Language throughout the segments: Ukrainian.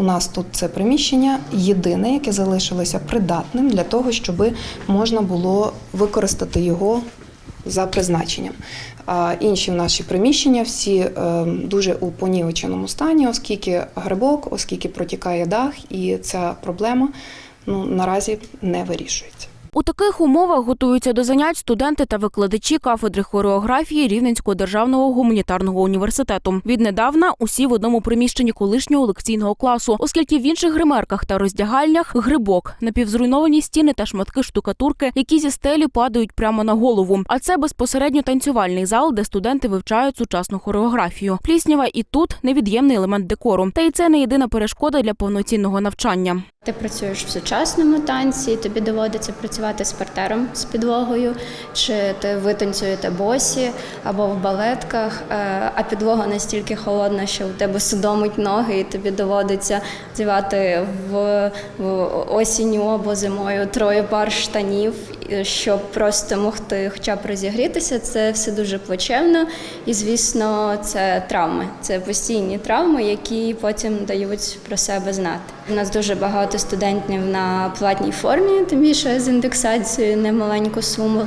У нас тут це приміщення єдине, яке залишилося придатним для того, щоб можна було використати його за призначенням. А інші наші приміщення всі е, дуже у понівеченому стані, оскільки грибок, оскільки протікає дах, і ця проблема ну, наразі не вирішується. У таких умовах готуються до занять студенти та викладачі кафедри хореографії Рівненського державного гуманітарного університету. Віднедавна усі в одному приміщенні колишнього лекційного класу, оскільки в інших гримерках та роздягальнях грибок, напівзруйновані стіни та шматки штукатурки, які зі стелі падають прямо на голову. А це безпосередньо танцювальний зал, де студенти вивчають сучасну хореографію. Пліснява і тут невід'ємний елемент декору. Та й це не єдина перешкода для повноцінного навчання. Ти працюєш в сучасному танці, тобі доводиться працювати з партером з підлогою, чи ти витанцюєте босі або в балетках, е, а підлога настільки холодна, що у тебе судомить ноги, і тобі доводиться вдівати в, осінню або зимою троє пар штанів, щоб просто могти хоча б розігрітися. Це все дуже плачевно, і звісно, це травми. Це постійні травми, які потім дають про себе знати. У нас дуже багато студентів на платній формі, тим більше з індексацією немаленьку суму.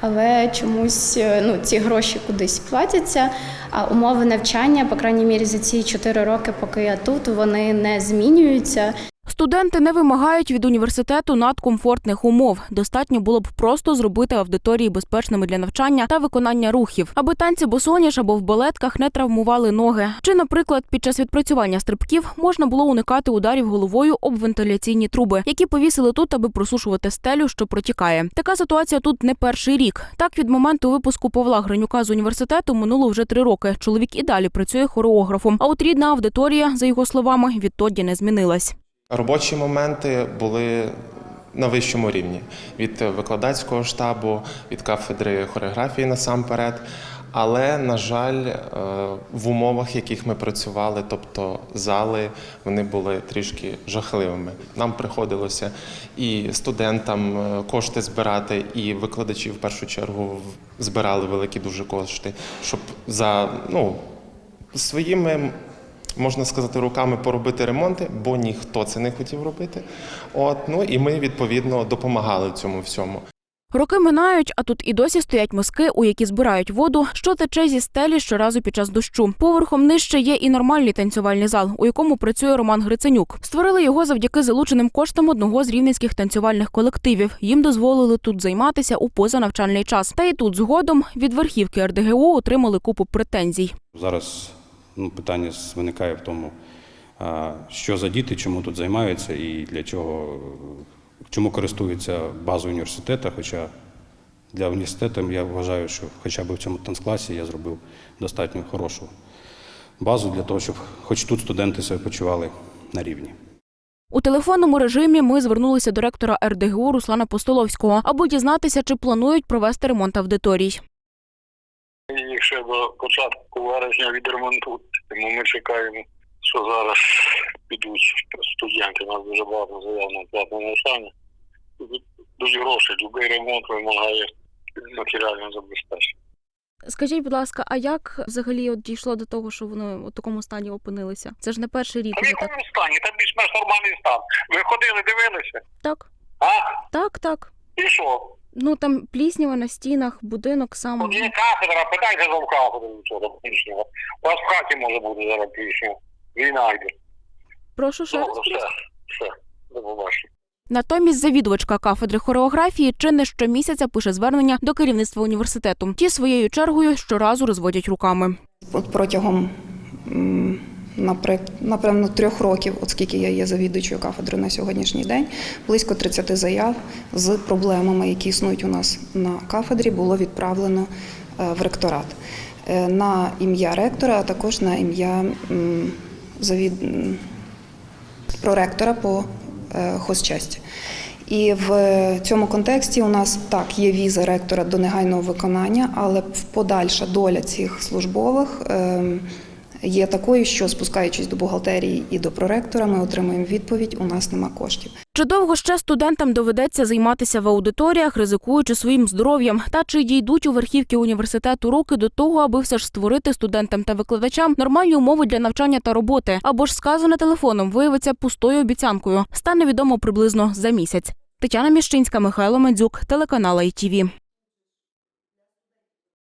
Але чомусь е, ну, ці гроші кудись платяться. А умови навчання, по крайній мірі, за ці 4 роки, поки я тут, вони не змінюються. Студенти не вимагають від університету надкомфортних умов. Достатньо було б просто зробити аудиторії безпечними для навчання та виконання рухів, аби танці босоніж або в балетках не травмували ноги. Чи, наприклад, під час відпрацювання стрибків можна було уникати ударів головою об вентиляційні труби, які повісили тут, аби просушувати стелю, що протікає. Така ситуація тут не перший рік. Так, від моменту випуску Павла Гринюка з університету минуло вже три роки. Чоловік і далі працює хореографом. А от рідна аудиторія, за його словами, відтоді не змінилась. Робочі моменти були на вищому рівні від викладацького штабу, від кафедри хореографії насамперед. Але, на жаль, е, в умовах, в яких ми працювали, тобто зали, вони були трішки жахливими. Нам приходилося і студентам е, кошти збирати, і викладачі в першу чергу збирали великі дуже кошти, щоб за ну, своїми можна сказати, руками поробити ремонти, бо ніхто це не хотів робити. От ну і ми відповідно допомагали в цьому всьому. Роки минають, а тут і досі стоять миски, у які збирають воду, що тече зі стелі щоразу під час дощу. Поверхом нижче є і нормальний танцювальний зал, у якому працює Роман Гриценюк. Створили його завдяки залученим коштам одного з рівненських танцювальних колективів. Їм дозволили тут займатися у позанавчальний час. Та і тут згодом від верхівки РДГУ отримали купу претензій. Зараз ну, питання виникає в тому, що за діти, чому тут займаються і для чого, чому користуються базою університету. Хоча для університету я вважаю, що хоча б в цьому танцкласі я зробив достатньо хорошу базу для того, щоб хоч тут студенти себе почували на рівні. У телефонному режимі ми звернулися до ректора РДГУ Руслана Постоловського, аби дізнатися, чи планують провести ремонт аудиторій. Їх ще до початку вересня відремонтують. Тому ми чекаємо, що зараз підуть студенти. У нас дуже багато заяв на платне навчання. Дуже гроші, будь-який ремонт вимагає матеріальне забезпечення. Скажіть, будь ласка, а як взагалі от дійшло до того, що вони у такому стані опинилися? Це ж не перший рік. А в якому стані? Там більш-менш нормальний стан. Ви ходили, дивилися? Так, А? так, так. І що? Ну там пліснява на стінах, будинок сам. Тут є кафедра, питайте за кафедру нічого пішнього. У вас в хаті може бути зараз пішнього. Війна йде. Прошу ще раз. Все, все. До побачення. Натомість завідувачка кафедри хореографії чи не щомісяця пише звернення до керівництва університету. Ті своєю чергою щоразу розводять руками. От протягом напевно трьох років, от скільки я є завідувачою кафедри на сьогоднішній день, близько 30 заяв з проблемами, які існують у нас на кафедрі, було відправлено е, в ректорат Е, на ім'я ректора, а також на ім'я завід... проректора по е, хозчасті. І в цьому контексті у нас так є віза ректора до негайного виконання, але подальша доля цих службових ем, є такою, що спускаючись до бухгалтерії і до проректора, ми отримуємо відповідь: у нас нема коштів. Чи довго ще студентам доведеться займатися в аудиторіях, ризикуючи своїм здоров'ям, та чи дійдуть у верхівки університету роки до того, аби все ж створити студентам та викладачам нормальні умови для навчання та роботи, або ж сказане телефоном виявиться пустою обіцянкою, стане відомо приблизно за місяць. Тетяна Міщинська, Михайло Мандзюк, телеканал ITV.